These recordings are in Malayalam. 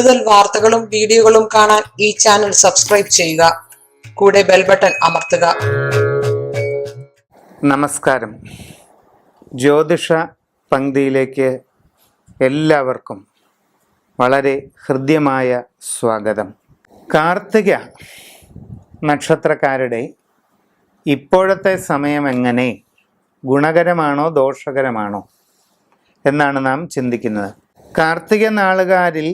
കൂടുതൽ വാർത്തകളും വീഡിയോകളും കാണാൻ ഈ ചാനൽ സബ്സ്ക്രൈബ് ചെയ്യുക. കൂടെ ബെൽ ബട്ടൺ അമർത്തുക. നമസ്കാരം. ജ്യോതിഷ പങ്ക്തിയിലേക്ക് എല്ലാവർക്കും വളരെ ഹൃദ്യമായ സ്വാഗതം. കാർത്തിക നക്ഷത്രക്കാരുടെ ഇപ്പോഴത്തെ സമയം എങ്ങനെ? ഗുണകരമാണോ ദോഷകരമാണോ? എന്നാണ് നാം ചിന്തിക്കുന്നത്. കാർത്തിക നാളുകാരിൽ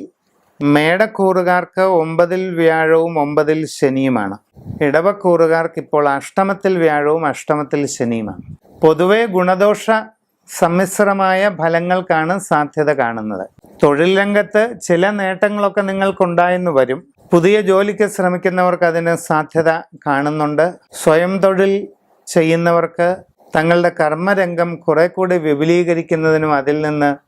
മേടക്കൂറുകാർക്ക് ഒമ്പതിൽ വ്യാഴവും ഒമ്പതിൽ ശനിയുമാണ്. ഇടവക്കൂറുകാർക്ക് ഇപ്പോൾ അഷ്ടമത്തിൽ വ്യാഴവും അഷ്ടമത്തിൽ ശനിയുമാണ്. പൊതുവെ ഗുണദോഷ സമ്മിശ്രമായ ഫലങ്ങൾക്കാണ് സാധ്യത കാണുന്നത്. തൊഴിൽ രംഗത്ത് ചില നേട്ടങ്ങളൊക്കെ നിങ്ങൾക്കുണ്ടായെന്ന് വരും. പുതിയ ജോലിക്ക് ശ്രമിക്കുന്നവർക്ക് അതിന് സാധ്യത കാണുന്നുണ്ട്. സ്വയം തൊഴിൽ ചെയ്യുന്നവർക്ക് തങ്ങളുടെ കർമ്മരംഗം കുറെ കൂടി വിപുലീകരിക്കുന്നതിനും അതിൽ നിന്ന്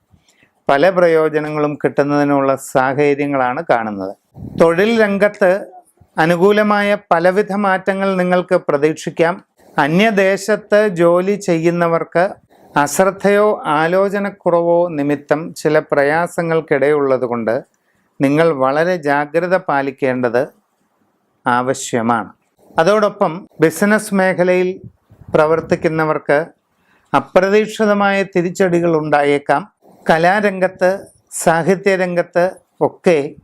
പല പ്രയോജനങ്ങളും കിട്ടുന്നതിനുള്ള സാഹചര്യങ്ങളാണ് കാണുന്നത്. തൊഴിൽ രംഗത്ത് അനുകൂലമായ പലവിധ മാറ്റങ്ങൾ നിങ്ങൾക്ക് പ്രതീക്ഷിക്കാം. അന്യദേശത്ത് ജോലി ചെയ്യുന്നവർക്ക് അശ്രദ്ധയോ ആലോചനക്കുറവോ നിമിത്തം ചില പ്രയാസങ്ങൾക്കിടയുള്ളതുകൊണ്ട് നിങ്ങൾ വളരെ ജാഗ്രത പാലിക്കേണ്ടത് ആവശ്യമാണ്. അതോടൊപ്പം ബിസിനസ് മേഖലയിൽ പ്രവർത്തിക്കുന്നവർക്ക് അപ്രതീക്ഷിതമായ തിരിച്ചടികൾ ഉണ്ടായേക്കാം. കലാരംഗത്ത് സാഹിത്യരംഗത്ത് ഒക്കെ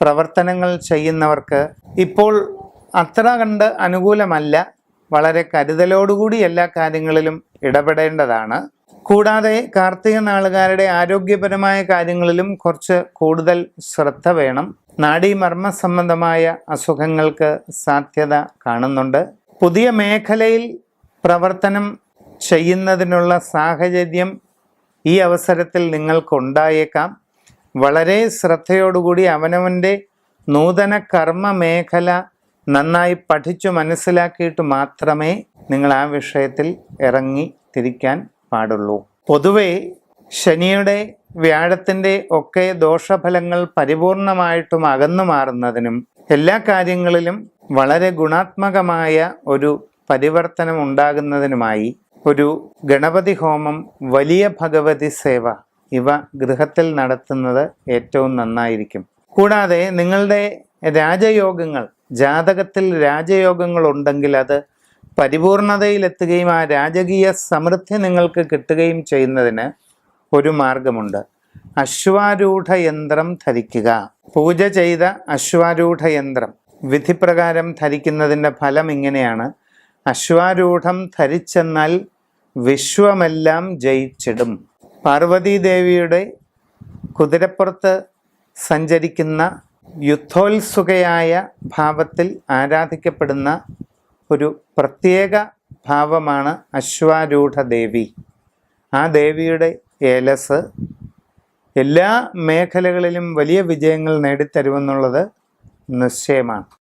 പ്രവർത്തനങ്ങൾ ചെയ്യുന്നവർക്ക് ഇപ്പോൾ അത്ര കണ്ട് അനുകൂലമല്ല. വളരെ കരുതലോടുകൂടി എല്ലാ കാര്യങ്ങളിലും ഇടപെടേണ്ടതാണ്. കൂടാതെ കാർത്തിക നാളുകാരുടെ ആരോഗ്യപരമായ കാര്യങ്ങളിലും കുറച്ച് കൂടുതൽ ശ്രദ്ധ വേണം. നാഡീമർമ്മ സംബന്ധമായ അസുഖങ്ങൾക്ക് സാധ്യത കാണുന്നുണ്ട്. പുതിയ മേഖലയിൽ പ്രവർത്തനം ചെയ്യുന്നതിനുള്ള സാഹചര്യം ഈ അവസരത്തിൽ നിങ്ങൾക്കുണ്ടായേക്കാം. വളരെ ശ്രദ്ധയോടുകൂടി അവനവന്റെ നൂതന കർമ്മ മേഖല നന്നായി പഠിച്ചു മനസ്സിലാക്കിയിട്ട് മാത്രമേ നിങ്ങൾ ആ വിഷയത്തിൽ ഇറങ്ങി തിരിക്കാൻ പാടുള്ളൂ. പൊതുവെ ശനിയുടെ വ്യാഴത്തിന്റെ ഒക്കെ ദോഷഫലങ്ങൾ പരിപൂർണമായിട്ടും അകന്നു മാറുന്നതിനും എല്ലാ കാര്യങ്ങളിലും വളരെ ഗുണാത്മകമായ ഒരു പരിവർത്തനം ഉണ്ടാകുന്നതിനുമായി ഒരു ഗണപതി ഹോമം വലിയ ഭഗവതി സേവ ഇവ ഗൃഹത്തിൽ നടത്തുന്നത് ഏറ്റവും നന്നായിരിക്കും. കൂടാതെ നിങ്ങളുടെ രാജയോഗങ്ങൾ ജാതകത്തിൽ രാജയോഗങ്ങൾ ഉണ്ടെങ്കിൽ അത് പരിപൂർണതയിലെത്തുകയും ആ രാജകീയ സമൃദ്ധി നിങ്ങൾക്ക് കിട്ടുകയും ചെയ്യുന്നതിന് ഒരു മാർഗമുണ്ട്. അശ്വാരൂഢ യന്ത്രം ധരിക്കുക. പൂജ ചെയ്ത അശ്വാരൂഢ യന്ത്രം വിധിപ്രകാരം ധരിക്കുന്നതിന്റെ ഫലം ഇങ്ങനെയാണ്. അശ്വാരൂഢം ധരിച്ചെന്നാൽ വിശ്വമെല്ലാം ജയിച്ചിടും. പാർവതീദേവിയുടെ കുതിരപ്പുറത്ത് സഞ്ചരിക്കുന്ന യുദ്ധോത്സുകയായ ഭാവത്തിൽ ആരാധിക്കപ്പെടുന്ന ഒരു പ്രത്യേക ഭാവമാണ് അശ്വാരൂഢ ദേവി ആ ദേവിയുടെ ഏലസ് എല്ലാ മേഖലകളിലും വലിയ വിജയങ്ങൾ നേടിത്തരുമെന്നുള്ളത് നിശ്ചയമാണ്.